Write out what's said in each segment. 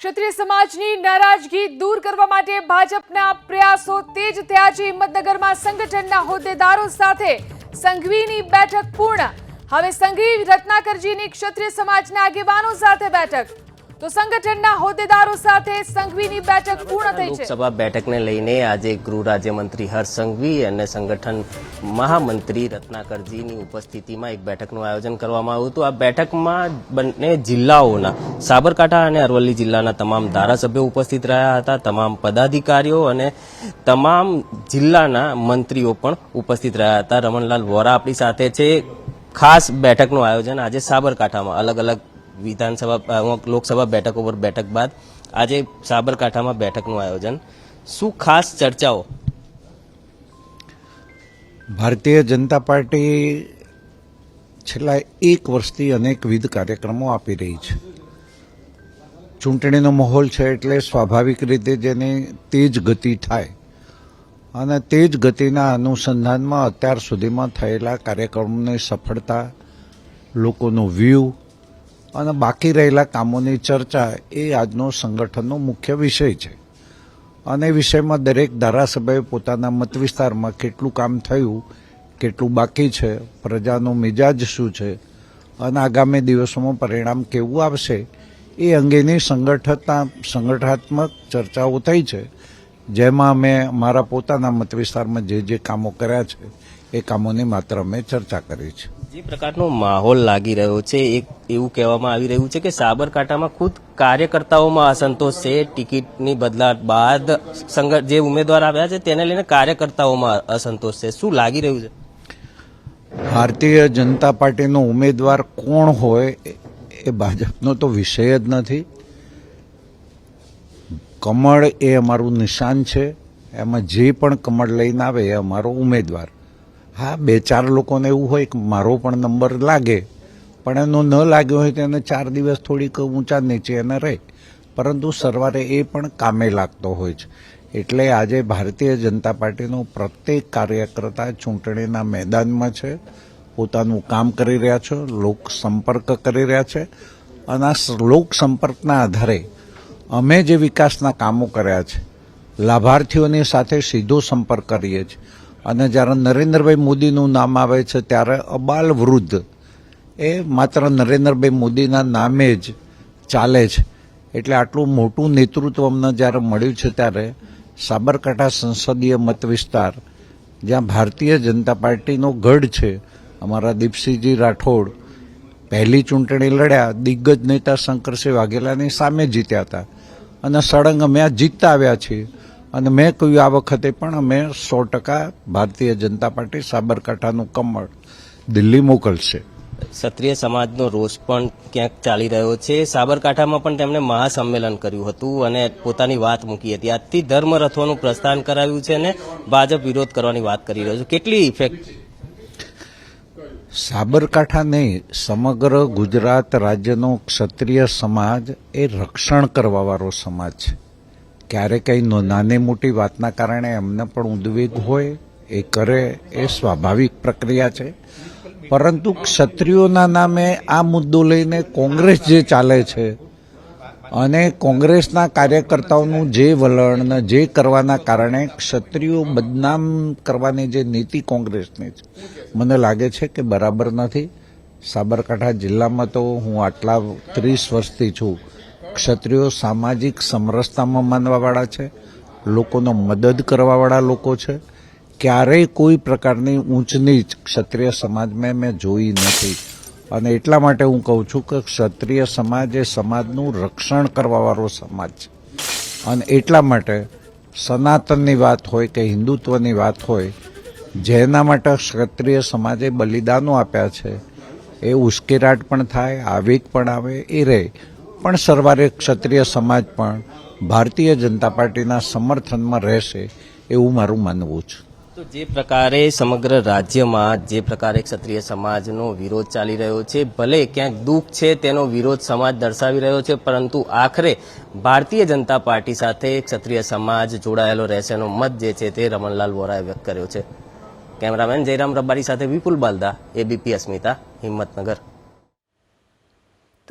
ક્ષત્રિય સમાજની નારાજગી દૂર કરવા માટે ભાજપના પ્રયાસો તેજ થયા છે. હિંમતનગરમાં સંગઠનના હોદ્દેદારો સાથે સંઘવીની બેઠક પૂર્ણ. હવે સંઘવી રત્નાકરજીની ક્ષત્રિય સમાજના આગેવાનો સાથે બેઠક. તો સંગઠનના હોદ્દેદારો સાથે સંઘવીની બેઠક પૂર્ણ થઈ છે. લોકસભા બેઠકને લઈને આજે ગૃહ રાજ્યમંત્રી હર્ષ સંઘવી અને સંગઠન મહામંત્રી રત્નાકરજીની ઉપસ્થિતિમાં એક બેઠકનું આયોજન કરવામાં આવ્યું હતું. આ બેઠકમાં બંને જિલ્લાઓના સાબરકાંઠા અને અરવલ્લી જિલ્લાના તમામ ધારાસભ્યો ઉપસ્થિત રહ્યા હતા. તમામ પદાધિકારીઓ અને તમામ જિલ્લાના મંત્રીઓ પણ ઉપસ્થિત રહ્યા હતા. રમણલાલ વોરા આપણી સાથે છે. ખાસ બેઠકનું આયોજન આજે સાબરકાંઠામાં અલગ અલગ વિધાનસભા લોકસભા બેઠકો ઉપર બેઠક બાદ આજે સાબરકાંઠામાં બેઠકનું આયોજન. શું ખાસ ચર્ચાઓ? ભારતીય જનતા પાર્ટી છેલ્લા એક વર્ષથી અનેકવિધ કાર્યક્રમો આપી રહી છે. ચૂંટણીનો માહોલ છે એટલે સ્વાભાવિક રીતે જેની તેજ ગતિ થાય. અને તેજ ગતિના અનુસંધાનમાં અત્યાર સુધીમાં થયેલા કાર્યક્રમોની સફળતા, લોકોનો વ્યૂ અને બાકી રહેલા કામોની ચર્ચા એ આજનો સંગઠનનો મુખ્ય વિષય છે. અને વિષયમાં દરેક ધારાસભ્યએ પોતાના મત વિસ્તારમાં કેટલું કામ થયું, કેટલું બાકી છે, પ્રજાનો મિજાજ શું છે, અને આગામી દિવસોમાં પરિણામ કેવું આવશે, એ અંગેની સંગઠનતા સંગઠનાત્મક ચર્ચાઓ થઈ છે. જેમાં અમે મારા પોતાના મત વિસ્તારમાં જે જે કામો કર્યા છે, એ કામોની માત્ર અમે ચર્ચા કરી છે. જે પ્રકારનો માહોલ લાગી રહ્યો છે એક એવું કહેવામાં આવી રહ્યું છે કે સાબરકાંઠામાં ખુદ કાર્યકર્તાઓમાં અસંતોષ છે. ટિકિટની બદલાટ બાદ સંગઠ જે ઉમેદવાર આવ્યા છે, તેને લઈને કાર્યકર્તાઓમાં અસંતોષ છે. શું લાગી રહ્યું છે? ભારતીય જનતા પાર્ટીનો ઉમેદવાર કોણ હોય એ- એ ભાજપનો તો વિષય જ નથી. કમળ એ અમારું નિશાન છે. એમાં જે પણ કમળ લઈને આવે એ અમારો ઉમેદવાર. હા, બે ચાર લોકોને એવું હોય કે મારો પણ નંબર લાગે, પણ એનો ન લાગ્યો હોય તો એને ચાર દિવસ થોડીક ઊંચા નીચે એને રહે. પરંતુ સરવારે એ પણ કામે લાગતો હોય છે. એટલે આજે ભારતીય જનતા પાર્ટીનો પ્રત્યેક કાર્યકર્તા ચૂંટણીના મેદાનમાં છે. પોતાનું કામ કરી રહ્યા છે, લોક સંપર્ક કરી રહ્યા છે. અને આ લોક સંપર્કના આધારે અમે જે વિકાસના કામો કર્યા છે, લાભાર્થીઓની સાથે સીધો સંપર્ક કરીએ છીએ. અને જ્યારે નરેન્દ્રભાઈ મોદીનું નામ આવે છે, ત્યારે અબાલ વૃદ્ધ એ માત્ર નરેન્દ્રભાઈ મોદીના નામે જ ચાલે છે. એટલે આટલું મોટું નેતૃત્વ અમને જ્યારે મળ્યું છે, ત્યારે સાબરકાંઠા સંસદીય મત વિસ્તાર, જ્યાં ભારતીય જનતા પાર્ટીનો ગઢ છે, અમારા દીપસિંહજી રાઠોડ પહેલી ચૂંટણી લડ્યા, દિગ્ગજ નેતા શંકરસિંહ વાઘેલાની સામે જીત્યા હતા. અને સળંગ અમે આ જીતતા આવ્યા છીએ. અને મેં કહ્યું આ વખતે પણ અમે સો ટકા ભારતીય જનતા પાર્ટી સાબરકાંઠાનું કમળ દિલ્હી મોકલશે. ક્ષત્રિય સમાજનો રોષ પણ ક્યાંક ચાલી રહ્યો છે. સાબરકાંઠામાં પણ તેમણે મહાસંમેલન કર્યું હતું અને પોતાની વાત મૂકી હતી. આજથી ધર્મ રથોનું પ્રસ્થાન કરાવ્યું છે અને ભાજપ વિરોધ કરવાની વાત કરી રહ્યો છે. કેટલી ઇફેક્ટ સાબરકાંઠા નહીં સમગ્ર ગુજરાત રાજ્યનો ક્ષત્રિય સમાજ એ રક્ષણ કરવાવાળો સમાજ છે. ક્યારે કંઈ નાની મોટી વાતના કારણે એમને પણ ઉદ્વેગ હોય, એ કરે, એ સ્વાભાવિક પ્રક્રિયા છે. પરંતુ ક્ષત્રિયોના નામે આ મુદ્દો લઈને કોંગ્રેસ જે ચાલે છે અને કોંગ્રેસના કાર્યકર્તાઓનું જે વલણ જે કરવાના કારણે ક્ષત્રિયો બદનામ કરવાની જે નીતિ કોંગ્રેસની છે, મને લાગે છે કે બરાબર નથી. સાબરકાંઠા જિલ્લામાં તો હું આટલા ત્રીસ વર્ષથી છું. ક્ષત્રિયો સામાજિક સમરસતામાં માનવાવાળા છે, લોકોનો મદદ કરવાવાળા લોકો છે. ક્યારેય કોઈ પ્રકારની ઊંચ નીચ ક્ષત્રિય સમાજમાં મેં જોઈ નથી. અને એટલા માટે હું કહું છું કે ક્ષત્રિય સમાજ એ સમાજનું રક્ષણ કરવાવાળો સમાજ છે. અને એટલા માટે સનાતનની વાત હોય કે હિન્દુત્વની વાત હોય, જેના માટે ક્ષત્રિય સમાજે બલિદાનો આપ્યા છે, એ ઉશ્કેરાટ પણ થાય, આવેગ પણ આવે, એ રહે. પણ સરવારે ક્ષત્રિય સમાજ પણ ભારતીય જનતા પાર્ટીના સમર્થનમાં રહેશે એવું મારું માનવું છે. તો જે પ્રકારે સમગ્ર રાજ્યમાં, જે પ્રકારે ક્ષત્રિય સમાજનો વિરોધ ચાલી રહ્યો છે, ભલે ક્યાંક દુઃખ છે તેનો વિરોધ સમાજ દર્શાવી રહ્યો છે, પરંતુ આખરે ભારતીય જનતા પાર્ટી સાથે ક્ષત્રિય સમાજ જોડાયેલો રહેશેનો મત જે છે તે રમણલાલ વોરાએ વ્યક્ત કર્યો છે. કેમેરામેન જયરામ રબારી સાથે વિપુલ બાલદા, એબીપી અસ્મિતા, હિંમતનગર.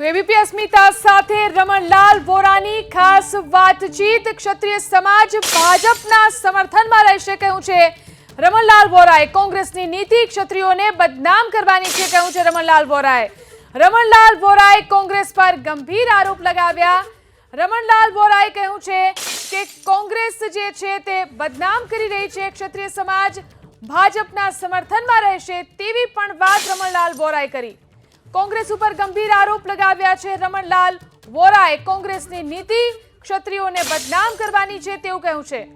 તો એબીપી અસ્મિતા સાથે રમણલાલ વોરાની ખાસ વાતચીત. ક્ષત્રિય સમાજ ભાજપના સમર્થનમાં રહેશે કહ્યું છે રમણલાલ વોરાએ. કોંગ્રેસની નીતિ, ક્ષત્રિયોને બદનામ કરવાની છે કહ્યું છે રમણલાલ વોરાએ. રમણલાલ વોરાએ કોંગ્રેસ પર ગંભીર આરોપ લગાવ્યા. રમણલાલ વોરાએ કહ્યું છે કે કોંગ્રેસ જે છે તે બદનામ કરી રહી છે. ક્ષત્રિય સમાજ ભાજપના સમર્થનમાં રહેશે તેવી પણ વાત રમણલાલ વોરાએ કરી. કોંગ્રેસ ઉપર ગંભીર આરોપ લગાવ્યા છે. રમણલાલ વોરાએ કોંગ્રેસની નીતિ ક્ષત્રિયોને બદનામ કરવાની છે તેવું કહ્યું છે.